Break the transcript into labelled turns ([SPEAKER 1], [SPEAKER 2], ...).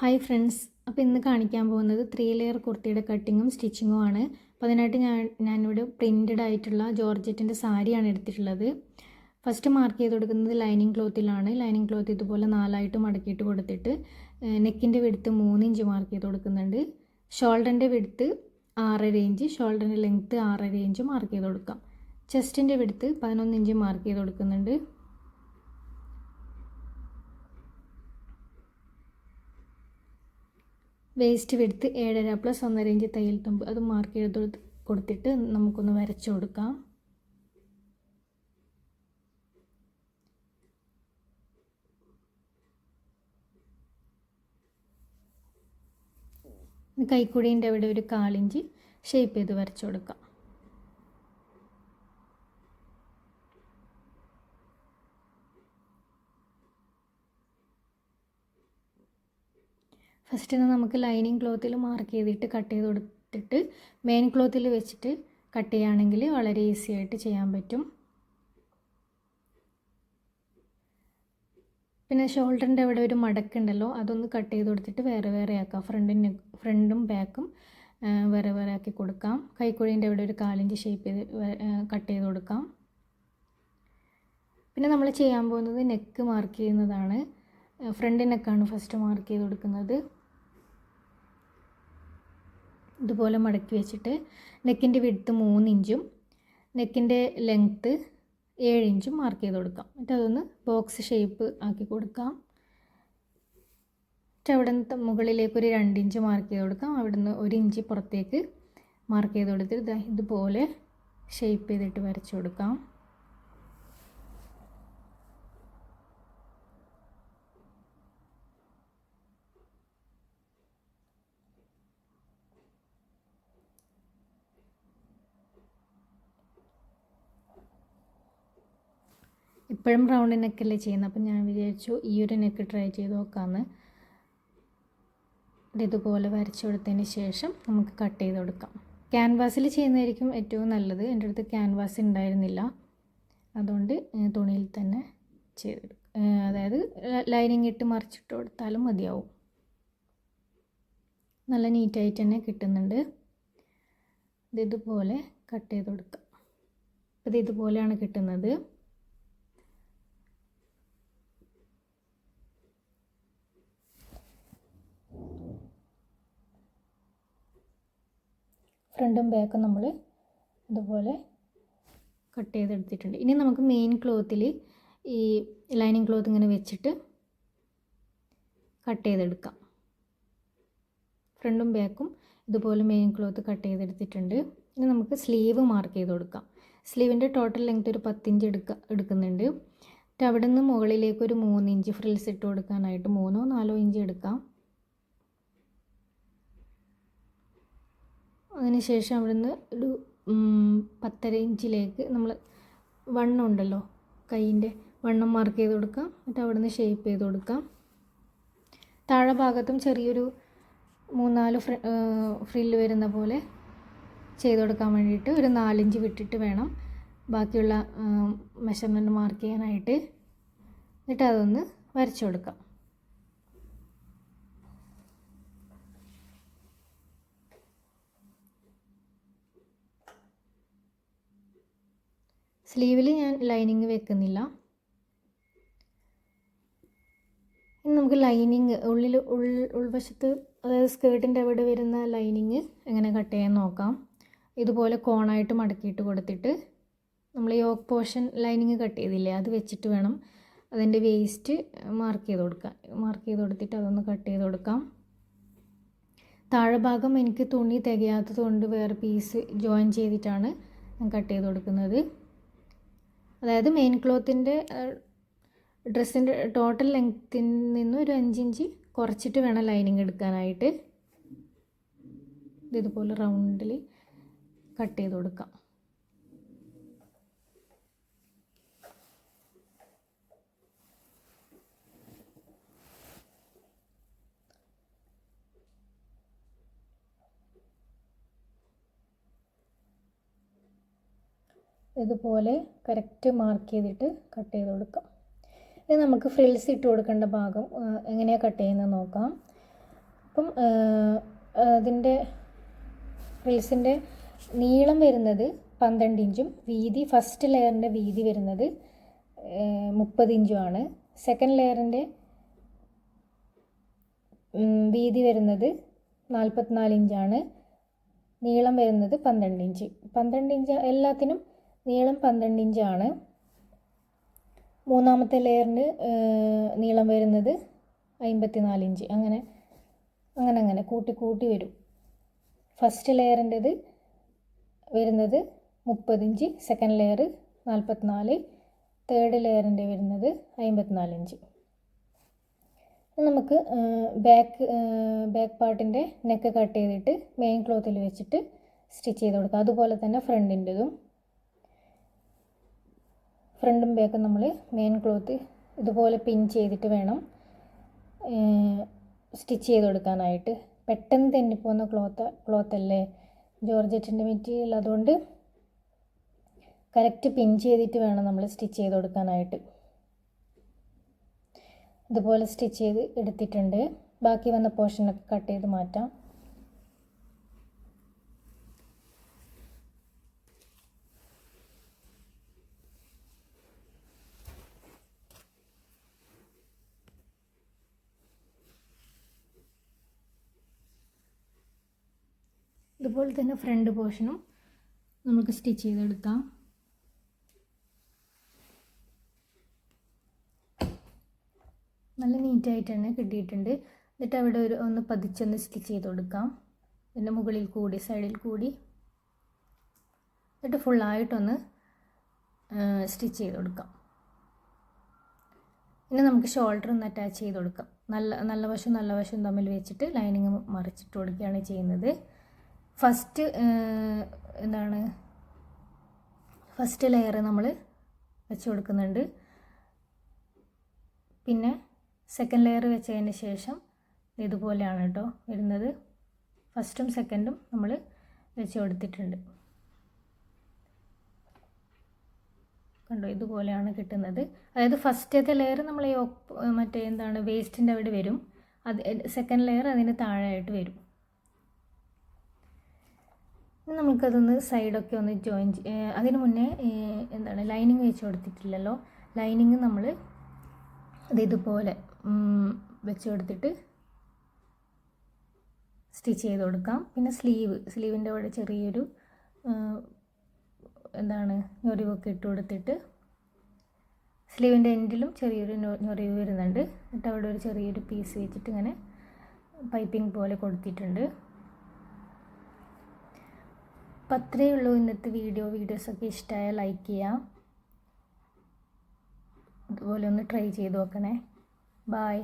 [SPEAKER 1] Hi friends. അപ്പോൾ ഇന്ന് കാണിക്കാൻ പോകുന്നത് ത്രീ ലെയർ കുർത്തിയുടെ കട്ടിങ്ങും സ്റ്റിച്ചിങ്ങും ആണ്. അപ്പോൾ അതിനായിട്ട് ഞാൻ ഞാനിവിടെ പ്രിന്റഡ് ആയിട്ടുള്ള ജോർജറ്റിന്റെ സാരിയാണ് എടുത്തിട്ടുള്ളത്. ഫസ്റ്റ് മാർക്ക് ചെയ്ത് കൊടുക്കുന്നത് ലൈനിങ് ക്ലോത്തിലാണ് ലൈനിങ് ക്ലോത്ത് ഇതുപോലെ നാലായിട്ട് മടക്കിയിട്ട് കൊടുത്തിട്ട് നെക്കിന്റെ വെടുത്ത് മൂന്ന് ഇഞ്ച് മാർക്ക് ചെയ്ത് കൊടുക്കുന്നുണ്ട്. ഷോൾഡറിന്റെ വെടുത്ത് ആറര ഇഞ്ച് ഷോൾഡറിന്റെ ലെങ്ത്ത് ആറര ഇഞ്ച് മാർക്ക് ചെയ്ത് കൊടുക്കാം. ചെസ്റ്റിന്റെ വെടുത്ത് പതിനൊന്ന് ഇഞ്ച് മാർക്ക് ചെയ്ത് കൊടുക്കുന്നുണ്ട്. വേസ്റ്റ് വെടുത്ത് ഏഴര പ്ലസ് ഒന്നര ഇഞ്ച് തയ്യൽ തുമ്പ് അത് മാർക്ക് ചെയ്ത് കൊടുത്തിട്ട് നമുക്കൊന്ന് വരച്ചു കൊടുക്കാം. കൈക്കുടീന്റെ അവിടെ ഒരു കാലിഞ്ച് ഷേപ്പ് ചെയ്ത് വരച്ചു കൊടുക്കാം. ഫസ്റ്റ് നമുക്ക് ലൈനിങ് ക്ലോത്തിൽ മാർക്ക് ചെയ്തിട്ട് കട്ട് ചെയ്ത് കൊടുത്തിട്ട് മെയിൻ ക്ലോത്തിൽ വെച്ചിട്ട് കട്ട് ചെയ്യുകയാണെങ്കിൽ വളരെ ഈസി ആയിട്ട് ചെയ്യാൻ പറ്റും. പിന്നെ ഷോൾഡറിന്റെ അവിടെ ഒരു മടക്കുണ്ടല്ലോ അതൊന്ന് കട്ട് ചെയ്ത് കൊടുത്തിട്ട് വേറെ വേറെ ആക്കാം. ഫ്രണ്ടിന് ഫ്രണ്ടും ബാക്കും വേറെ വേറെ ആക്കി കൊടുക്കാം. കൈക്കുഴീന്റെ അവിടെ ഒരു കാലിഞ്ച് ഷേപ്പ് ചെയ്ത് കട്ട് ചെയ്ത് കൊടുക്കാം. പിന്നെ നമ്മൾ ചെയ്യാൻ പോകുന്നത് നെക്ക് മാർക്ക് ചെയ്യുന്നതാണ്. ഫ്രണ്ട് നെക്കാണ് ഫസ്റ്റ് മാർക്ക് ചെയ്ത് കൊടുക്കുന്നത്. ഇതുപോലെ മടക്കി വെച്ചിട്ട് നെക്കിന്റെ വിടുത്ത് മൂന്ന് ഇഞ്ചും നെക്കിന്റെ ലെങ്ത്ത് ഏഴ് ഇഞ്ചും മാർക്ക് ചെയ്ത് കൊടുക്കാം. എന്നിട്ട് അതൊന്ന് ബോക്സ് ഷേപ്പ് ആക്കി കൊടുക്കാം. എന്നിട്ട് അവിടെ നിന്ന് മുകളിലേക്ക് ഒരു രണ്ട് ഇഞ്ച് മാർക്ക് ചെയ്ത് കൊടുക്കാം. അവിടെ നിന്ന് ഒരു ഇഞ്ച് പുറത്തേക്ക് മാർക്ക് ചെയ്ത് കൊടുത്തിട്ട് ഇതുപോലെ ഷേപ്പ് ചെയ്തിട്ട് വരച്ചു കൊടുക്കാം. ഇപ്പോഴും റൗണ്ട് നെക്കല്ലേ ചെയ്യുന്നത് അപ്പം ഞാൻ വിചാരിച്ചു ഈ ഒരു നെക്ക് ട്രൈ ചെയ്ത് നോക്കാമെന്ന് ഇതുപോലെ വരച്ചു കൊടുത്തതിന് ശേഷം നമുക്ക് കട്ട് ചെയ്ത് കൊടുക്കാം. ക്യാൻവാസിൽ ചെയ്യുന്നതായിരിക്കും ഏറ്റവും നല്ലത്. എന്റെ അടുത്ത് ക്യാൻവാസ് ഉണ്ടായിരുന്നില്ല. അതുകൊണ്ട് തുണിയിൽ തന്നെ ചെയ്തെടുക്കും അതായത് ലൈനിങ് ഇട്ട് മറിച്ചിട്ട് കൊടുത്താലും മതിയാവും. നല്ല നീറ്റായിട്ട് തന്നെ കിട്ടുന്നുണ്ട്. ഇത് ഇതുപോലെ കട്ട് ചെയ്ത് കൊടുക്കാം. ഇത് ഇതുപോലെയാണ് കിട്ടുന്നത്. ഫ്രണ്ടും ബാക്കും നമ്മൾ ഇതുപോലെ കട്ട് ചെയ്തെടുത്തിട്ടുണ്ട്. ഇനി നമുക്ക് മെയിൻ ക്ലോത്തിൽ ഈ ലൈനിങ് ക്ലോത്ത് ഇങ്ങനെ വെച്ചിട്ട് കട്ട് ചെയ്തെടുക്കാം. ഫ്രണ്ടും ബാക്കും ഇതുപോലെ മെയിൻ ക്ലോത്ത് കട്ട് ചെയ്തെടുത്തിട്ടുണ്ട്. ഇനി നമുക്ക് സ്ലീവ് മാർക്ക് ചെയ്ത് കൊടുക്കാം. സ്ലീവിന്റെ ടോട്ടൽ ലെങ്ത് ഒരു പത്തിഞ്ച് എടുക്ക എടുക്കുന്നുണ്ട്. എന്നിട്ട് അവിടെ നിന്ന് മുകളിലേക്ക് ഒരു മൂന്ന് ഇഞ്ച് ഫ്രിൽസ് ഇട്ട് കൊടുക്കാനായിട്ട് മൂന്നോ നാലോ ഇഞ്ച് എടുക്കാം. അതിനുശേഷം അവിടുന്ന് ഒരു പത്തര ഇഞ്ചിലേക്ക് നമ്മൾ വണ്ണം ഉണ്ടല്ലോ കൈയിന്റെ വണ്ണം മാർക്ക് ചെയ്ത് കൊടുക്കാം. എന്നിട്ട് അവിടുന്ന് ഷേപ്പ് ചെയ്ത് കൊടുക്കാം. താഴെ ഭാഗത്തും ചെറിയൊരു മൂന്നാൽ ഫ്ര ഫ്രില്ല് വരുന്ന പോലെ ചെയ്ത് കൊടുക്കാൻ വേണ്ടിയിട്ട് ഒരു നാലിഞ്ച് വിട്ടിട്ട് വേണം ബാക്കിയുള്ള മെഷർമെന്റ് മാർക്ക് ചെയ്യാനായിട്ട്. എന്നിട്ട് അതൊന്ന് വരച്ചു കൊടുക്കാം. സ്ലീവിൽ ഞാൻ ലൈനിങ് വെക്കുന്നില്ല. ഇനി നമുക്ക് ലൈനിങ് ഉള്ളിൽ ഉൾ ഉൾവശത്ത് അതായത് സ്കേർട്ടിന്റെ അവിടെ വരുന്ന ലൈനിങ് എങ്ങനെ കട്ട് ചെയ്യാൻ നോക്കാം. ഇതുപോലെ കോണായിട്ട് മടക്കിയിട്ട് കൊടുത്തിട്ട് നമ്മൾ യോക്ക് പോർഷൻ ലൈനിങ് കട്ട് ചെയ്തില്ലേ അത് വെച്ചിട്ട് വേണം അതിന്റെ വേസ്റ്റ് മാർക്ക് ചെയ്ത് കൊടുക്കാം മാർക്ക് ചെയ്ത് കൊടുത്തിട്ട് അതൊന്ന് കട്ട് ചെയ്ത് കൊടുക്കാം. താഴെ ഭാഗം എനിക്ക് തുണി തികയാത്തത് കൊണ്ട് വേറെ പീസ് ജോയിൻ ചെയ്തിട്ടാണ് ഞാൻ കട്ട് ചെയ്ത് കൊടുക്കുന്നത്. അതായത് മെയിൻ ക്ലോത്തിന്റെ ഡ്രസ്സിന്റെ ടോട്ടൽ ലെങ്ത്തിൽ നിന്ന് ഒരു അഞ്ചിഞ്ച് കുറച്ചിട്ട് വേണം ലൈനിങ് എടുക്കാനായിട്ട്. ഇതുപോലെ റൗണ്ടിൽ കട്ട് ചെയ്ത് കൊടുക്കാം. ഇതുപോലെ കറക്റ്റ് മാർക്ക് ചെയ്തിട്ട് കട്ട് ചെയ്ത് കൊടുക്കാം. ഇനി നമുക്ക് ഫ്രിൽസ് ഇട്ട് കൊടുക്കേണ്ട ഭാഗം എങ്ങനെയാണ് കട്ട് ചെയ്യുന്നത് നോക്കാം. അപ്പം അതിന്റെ ഫ്രിൽസിന്റെ നീളം വരുന്നത് പന്ത്രണ്ട് ഇഞ്ചും വീതി ഫസ്റ്റ് ലെയറിന്റെ വീതി വരുന്നത് മുപ്പത് ഇഞ്ചുമാണ് സെക്കൻഡ് ലെയറിന്റെ വീതി വരുന്നത് നാൽപ്പത്തിനാല് ഇഞ്ചാണ്. നീളം വരുന്നത് പന്ത്രണ്ട് ഇഞ്ച്. പന്ത്രണ്ട് ഇഞ്ച് എല്ലാത്തിനും നീളം പന്ത്രണ്ട് ഇഞ്ചാണ്. മൂന്നാമത്തെ ലെയറിന് നീളം വരുന്നത് അമ്പത്തിനാല് ഇഞ്ച്. അങ്ങനെ അങ്ങനെ അങ്ങനെ കൂട്ടി കൂട്ടി വരും. ഫസ്റ്റ് ലെയറിന്റെത് വരുന്നത് മുപ്പത് ഇഞ്ച് സെക്കൻഡ് ലെയർ നാൽപ്പത്തിനാല് തേർഡ് ലെയറിന്റെ വരുന്നത് അമ്പത്തിനാല് ഇഞ്ച്. നമുക്ക് ബാക്ക് ബാക്ക് പാർട്ടിന്റെ നെക്ക് കട്ട് ചെയ്തിട്ട് മെയിൻ ക്ലോത്തിൽ വെച്ചിട്ട് സ്റ്റിച്ച് ചെയ്ത് കൊടുക്കുക അതുപോലെ തന്നെ ഫ്രണ്ടിന്റെതും. ഫ്രണ്ടും ബാക്കും നമ്മൾ മെയിൻ ക്ലോത്ത് ഇതുപോലെ പിൻ ചെയ്തിട്ട് വേണം സ്റ്റിച്ച് ചെയ്ത് കൊടുക്കാനായിട്ട്. പെട്ടെന്ന് തെന്നിപ്പോകുന്ന ക്ലോത്ത് ക്ലോത്ത് അല്ലേ? ജോർജറ്റിന്റെ മെറ്റീരിയൽ അതുകൊണ്ട് കറക്റ്റ് പിൻ ചെയ്തിട്ട് വേണം നമ്മൾ സ്റ്റിച്ച് ചെയ്ത് കൊടുക്കാനായിട്ട്. ഇതുപോലെ സ്റ്റിച്ച് ചെയ്ത് എടുത്തിട്ടുണ്ട്. ബാക്കി വന്ന പോർഷനൊക്കെ കട്ട് ചെയ്ത് മാറ്റാം. ഇതുപോലെ തന്നെ ഫ്രണ്ട് പോർഷനും നമുക്ക് സ്റ്റിച്ച് ചെയ്തെടുക്കാം. നല്ല നീറ്റായിട്ട് തന്നെ കിട്ടിയിട്ടുണ്ട്. എന്നിട്ട് അവിടെ ഒരു ഒന്ന് പതിച്ചൊന്ന് സ്റ്റിച്ച് ചെയ്ത് കൊടുക്കാം. പിന്നെ മുകളിൽ കൂടി സൈഡിൽ കൂടി. എന്നിട്ട് ഫുള്ളായിട്ടൊന്ന് സ്റ്റിച്ച് ചെയ്ത് കൊടുക്കാം. പിന്നെ നമുക്ക് ഷോൾഡർ ഒന്ന് അറ്റാച്ച് ചെയ്ത് കൊടുക്കാം. നല്ല നല്ല വശം നല്ല വശം തമ്മിൽ വെച്ചിട്ട് ലൈനിങ് മറിച്ചിട്ട് കൊടുക്കുകയാണ് ചെയ്യുന്നത്. ഫസ്റ്റ് എന്താണ്? ഫസ്റ്റ് ലെയർ നമ്മൾ വെച്ച് കൊടുക്കുന്നുണ്ട്. പിന്നെ സെക്കൻഡ് ലെയർ വെച്ചതിന് ശേഷം ഇതുപോലെയാണ് കേട്ടോ വരുന്നത്. ഫസ്റ്റും സെക്കൻഡും നമ്മൾ വെച്ച് കൊടുത്തിട്ടുണ്ട്. കണ്ടോ ഇതുപോലെയാണ് കിട്ടുന്നത്. അതായത് ഫസ്റ്റത്തെ ലെയർ നമ്മൾ ഈ മറ്റേ എന്താണ് വേസ്റ്റിന്റെ അവിടെ വരും. അത് സെക്കൻഡ് ലെയർ അതിന് താഴെയായിട്ട് വരും. ഇനി നമുക്കതൊന്ന് സൈഡൊക്കെ ഒന്ന് ജോയിൻ അതിന് മുന്നേ എന്താണ് ലൈനിങ് വെച്ച് കൊടുത്തിട്ടില്ലല്ലോ. ലൈനിങ് നമ്മൾ അത് ഇതുപോലെ വെച്ച് കൊടുത്തിട്ട് സ്റ്റിച്ച് ചെയ്ത് കൊടുക്കാം. പിന്നെ സ്ലീവ് സ്ലീവിന്റെ അവിടെ ചെറിയൊരു എന്താണ് ഞൊറിവൊക്കെ ഇട്ട് കൊടുത്തിട്ട് സ്ലീവിന്റെ എൻഡിലും ചെറിയൊരു ഞൊറിവ് വരുന്നുണ്ട്. എന്നിട്ട് അവിടെ ഒരു ചെറിയൊരു പീസ് വെച്ചിട്ട് ഇങ്ങനെ പൈപ്പിംഗ് പോലെ കൊടുത്തിട്ടുണ്ട്. അപ്പം അത്രയേ ഉള്ളൂ ഇന്നത്തെ വീഡിയോ. വീഡിയോസൊക്കെ ഇഷ്ടമായ ലൈക്ക് ചെയ്യാം അതുപോലെ ഒന്ന് ട്രൈ ചെയ്ത് നോക്കണേ. ബായ്